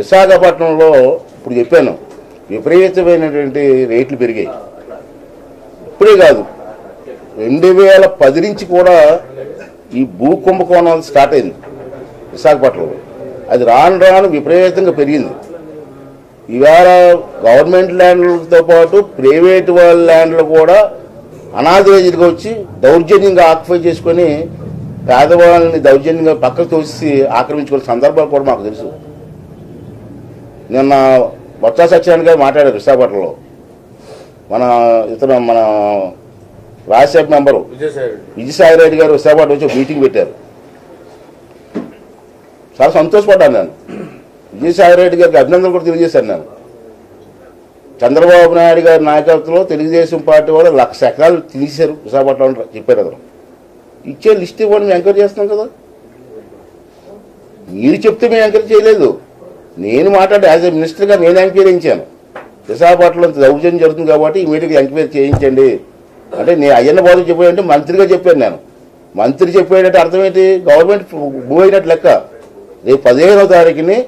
విశాఖపట్నంలో ఇప్పుడు చెప్పాను విపరీతమైనటువంటి రేట్లు పెరిగాయి. ఇప్పుడే కాదు రెండు వేల పది నుంచి కూడా ఈ భూ కుంభకోణం స్టార్ట్ అయింది విశాఖపట్నంలో. అది రాను రాను విపరీతంగా పెరిగింది. ఇవాళ గవర్నమెంట్ ల్యాండ్లతో పాటు ప్రైవేట్ వాళ్ళ ల్యాండ్లు కూడా అనాథరేజ్గా వచ్చి దౌర్జన్యంగా ఆక్యుపై చేసుకొని పేదవాళ్ళని దౌర్జన్యంగా పక్కకు తోసి ఆక్రమించుకునే సందర్భాలు కూడా మాకు తెలుసు. నిన్న బొత్స సత్యనారాయణ గారు మాట్లాడారు విశాఖపట్నంలో మన ఇతను మన రాజ్యసభ మెంబరు విజయసాయి రెడ్డి. గారు విశాఖపట్నం వచ్చి మీటింగ్ పెట్టారు. చాలా సంతోషపడ్డాను నేను. విజయసాయి రెడ్డి గారికి అభినందనలు కూడా తెలియజేశాను నేను. చంద్రబాబు నాయుడు గారి నాయకత్వంలో తెలుగుదేశం పార్టీ వాళ్ళు లక్ష ఎకరాలు తీశారు విశాఖపట్నంలో చెప్పారు అతను. ఇచ్చే లిస్ట్ ఇవ్వండి మేము ఎంకరేజ్ చేస్తున్నాం కదా. మీరు చెప్తే మేము ఎంకరేజ్ చేయలేదు. నేను మాట్లాడి యాజ్ ఎ మినిస్టర్గా నేను ఎంక్వైరీ చేయించాను విశాఖపట్నంలో దౌర్జన్యం జరుగుతుంది కాబట్టి ఇమీడియట్గా ఎంక్వైరీ చేయించండి. అంటే నేను అయ్యన్న బాబు చెప్పాడంటే మంత్రిగా చెప్పాను నేను. మంత్రి చెప్పేటట్టు అర్థం ఏంటి గవర్నమెంట్ మూవ్ అయినట్టు లెక్క. రేపు పదిహేనవ తారీఖుని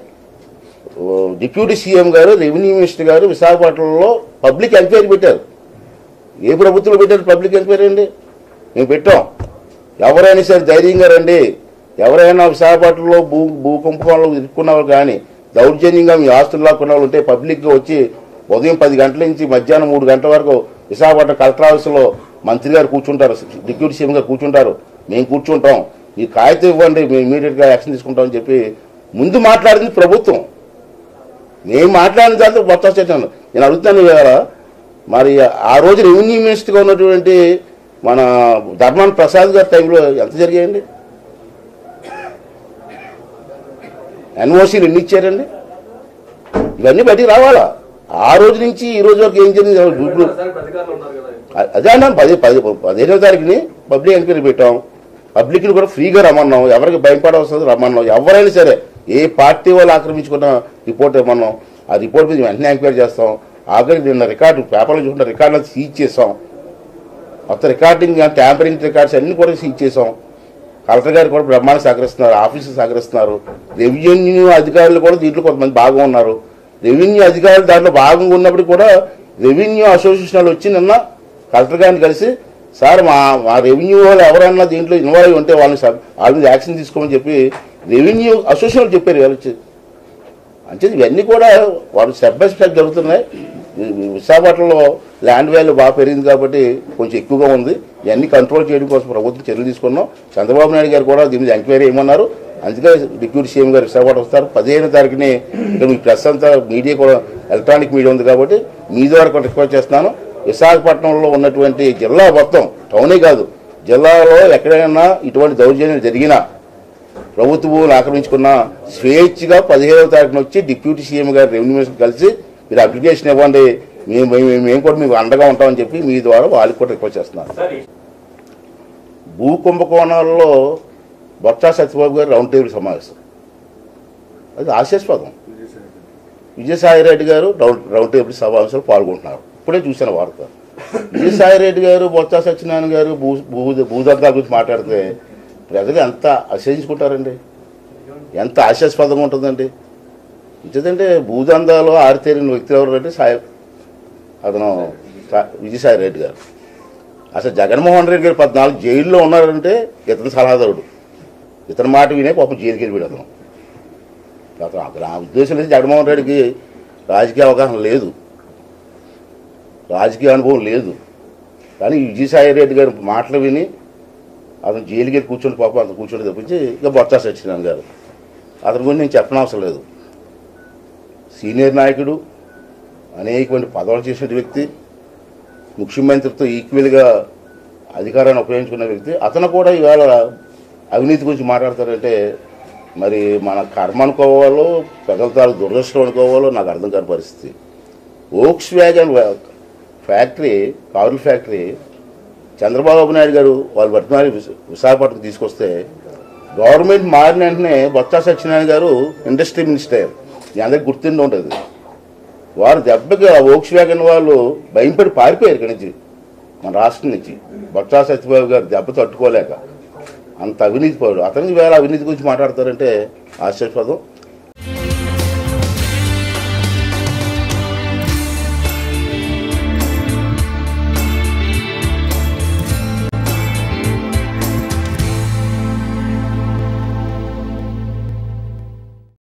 డిప్యూటీ సీఎం గారు రెవెన్యూ మినిస్టర్ గారు విశాఖపట్నంలో పబ్లిక్ ఎంక్వైరీ పెట్టారు. ఏ ప్రభుత్వంలో పెట్టారు పబ్లిక్ ఎంక్వైరీ అండి? మేము పెట్టాం. ఎవరైనా సరే ధైర్యంగా రండి. ఎవరైనా విశాఖపట్నంలో భూ భూకంపంలో ఇరుక్కున్నారు కానీ దౌర్జన్యంగా మీ ఆస్తులు లాక్కున్న వాళ్ళు ఉంటే పబ్లిక్గా వచ్చి ఉదయం పది గంటల నుంచి మధ్యాహ్నం మూడు గంటల వరకు విశాఖపట్నం కలెక్టర్ ఆఫీసులో మంత్రి గారు కూర్చుంటారు డిప్యూటీ సీఎం గారు కూర్చుంటారు. మేము కూర్చుంటాం. ఈ కాగితం ఇవ్వండి మేము ఇమీడియట్గా యాక్షన్ తీసుకుంటామని చెప్పి ముందు మాట్లాడింది ప్రభుత్వం. నేను మాట్లాడిన దాంతో బొత్స వచ్చేటాను నేను అడుగుతాను కదా మరి ఆ రోజు రెవెన్యూ మినిస్టర్గా ఉన్నటువంటి మన ధర్మాన్ ప్రసాద్ గారి టైంలో ఎంత జరిగాయండి? ఎన్ఓసీలు ఎన్ని ఇచ్చారండి? ఇవన్నీ బయటికి రావాలా? ఆ రోజు నుంచి ఈ రోజు వరకు ఏం జరిగింది? ఇప్పుడు. అదే అన్నాను పది పది పదిహేనవ తారీఖుని పబ్లిక్ ఎంక్వైరీ పెట్టాం. పబ్లిక్ని కూడా ఫ్రీగా రమ్మన్నాం. ఎవరికి భయపడవలసింది రమ్మన్నాం. ఎవరైనా సరే ఏ పార్టీ వాళ్ళు ఆక్రమించుకున్న రిపోర్ట్ ఇవ్వమన్నాం ఆ రిపోర్ట్ మీద వెంటనే ఎంక్వైరీ చేస్తాం. ఆఖరికి నిన్న రికార్డు పేపర్లో చూసిన రికార్డులు సీజ్ చేసాం మొత్తం రికార్డింగ్ ట్యాంపరింగ్ రికార్డ్స్ అన్ని కూడా సీజ్ చేసాం కలెక్టర్ గారు కూడా బ్రహ్మాండ సహకరిస్తున్నారు ఆఫీసులు సహకరిస్తున్నారు. రెవెన్యూ అధికారులు కూడా దీంట్లో కొంతమంది బాగా ఉన్నారు. రెవెన్యూ అధికారులు దాంట్లో భాగంగా ఉన్నప్పుడు కూడా రెవెన్యూ అసోసియేషన్ వాళ్ళు వచ్చి నిన్న కలెక్టర్ గారిని కలిసి సార్ మా మా రెవెన్యూ వాళ్ళు ఎవరైనా దీంట్లో ఇన్వాల్వ్ అయి ఉంటే వాళ్ళని సబ్- వాళ్ళ మీద యాక్షన్ తీసుకోమని చెప్పి రెవెన్యూ అసోసియేషన్ వాళ్ళు చెప్పారు వాళ్ళు వచ్చి. అంటే ఇవన్నీ కూడా వాళ్ళు స్టెప్ బై స్టెప్ జరుగుతున్నాయి. విశాఖపట్నంలో ల్యాండ్ వాల్యూ బాగా పెరిగింది కాబట్టి కొంచెం ఎక్కువగా ఉంది. ఇవన్నీ కంట్రోల్ చేయడం కోసం ప్రభుత్వం చర్యలు తీసుకున్నాం. చంద్రబాబు నాయుడు గారు కూడా దీని మీద ఎంక్వైరీ ఏమన్నారు అందుకే డిప్యూటీ సీఎం గారు విశాఖపట్నం వస్తారు. పదిహేను తారీఖుని ఇక్కడ మీ ప్రెస్ అంతా మీడియా కూడా ఎలక్ట్రానిక్ మీడియా ఉంది కాబట్టి మీ ద్వారా కూడా రిక్వెస్ట్ చేస్తున్నాను. విశాఖపట్నంలో ఉన్నటువంటి జిల్లా మొత్తం టౌనే కాదు జిల్లాలో ఎక్కడైనా ఇటువంటి దౌర్జన్యం జరిగినా ప్రభుత్వ భూములు ఆక్రమించుకున్న స్వేచ్ఛగా పదిహేడవ తారీఖున వచ్చి డిప్యూటీ సీఎం గారు రెవెన్యూ మినిస్టర్ కలిసి మీరు అప్లికేషన్ ఇవ్వండి మేము మేము- కూడా మీకు అండగా ఉంటామని చెప్పి మీ ద్వారా వాళ్ళకి కూడా రిక్వెస్ట్ చేస్తున్నాను భూ కుంభకోణాల్లో బొత్స సత్యబాబు గారు రౌండ్ టేబుల్ సమావేశం. అది ఆశాస్పదం విజయసాయి రెడ్డి గారు రౌండ్ రౌండ్ టేబుల్ సమావేశంలో పాల్గొంటున్నారు. ఇప్పుడే చూశాను వార్త. విజయసాయి రెడ్డి గారు బొత్స సత్యనారాయణ గారు భూ భూ భూదంతాల గురించి మాట్లాడితే ప్రజలు ఎంత అసహించుకుంటారండి ఎంత ఆశాస్పదంగా ఉంటుందండి? ఎందుకంటే భూదందాలు ఆరితేరిన వ్యక్తి ఎవరంటే సాయి అతను విజయసాయి రెడ్డి గారు. అసలు జగన్మోహన్ రెడ్డి గారు పద్నాలుగు జైల్లో ఉన్నారంటే ఇతను సలహాదారుడు. ఇతని మాట వినే పాపం జైలుకి వెళ్ళిపోయాడు అతను. అతను అతను ఉద్దేశం లేదు జగన్మోహన్ రెడ్డికి రాజకీయ అవగాహన లేదు. రాజకీయ అనుభవం లేదు. కానీ విజయసాయి రెడ్డి గారి మాటలు విని అతను జైలుకి వెళ్ళి కూర్చొని పాపం అతను కూర్చొని తప్పించి ఇక బొత్స సత్యనారాయణ గారు. అతని గురించి నేను చెప్పనవసరం లేదు. సీనియర్ నాయకుడు అనేకమైన పదవులు చేసిన వ్యక్తి ముఖ్యమంత్రితో ఈక్వల్గా అధికారాన్ని ఉపయోగించుకున్న వ్యక్తి అతను కూడా ఇవాళ అవినీతి గురించి మాట్లాడతారంటే మరి మన కర్మ అనుకోవాలో ప్రజల దురదృష్టం అనుకోవాలో నాకు అర్థం కాని పరిస్థితి. ఓక్స్ వ్యాగన్ ఫ్యాక్టరీ కార్ల ఫ్యాక్టరీ చంద్రబాబు నాయుడు గారు వాళ్ళు వర్తమాని విశాఖపట్నం తీసుకొస్తే గవర్నమెంట్ మారిన వెంటనే బొత్స సత్యనారాయణ గారు ఇండస్ట్రీ మినిస్టర్. మీ అందరికి గుర్తుండి ఉంటుంది. వారు దెబ్బకి ఆ ఓక్స్ వ్యాగన్ వాళ్ళు భయంపడి పారిపోయారు ఇక్కడి నుంచి మన రాష్ట్రం నుంచి. బొత్స సత్యబాబు గారు దెబ్బ తట్టుకోలేక అంత అవినీతి పరుడు. అతనికి వేళ అవినీతి గురించి మాట్లాడతారంటే ఆశ్చర్యపదం.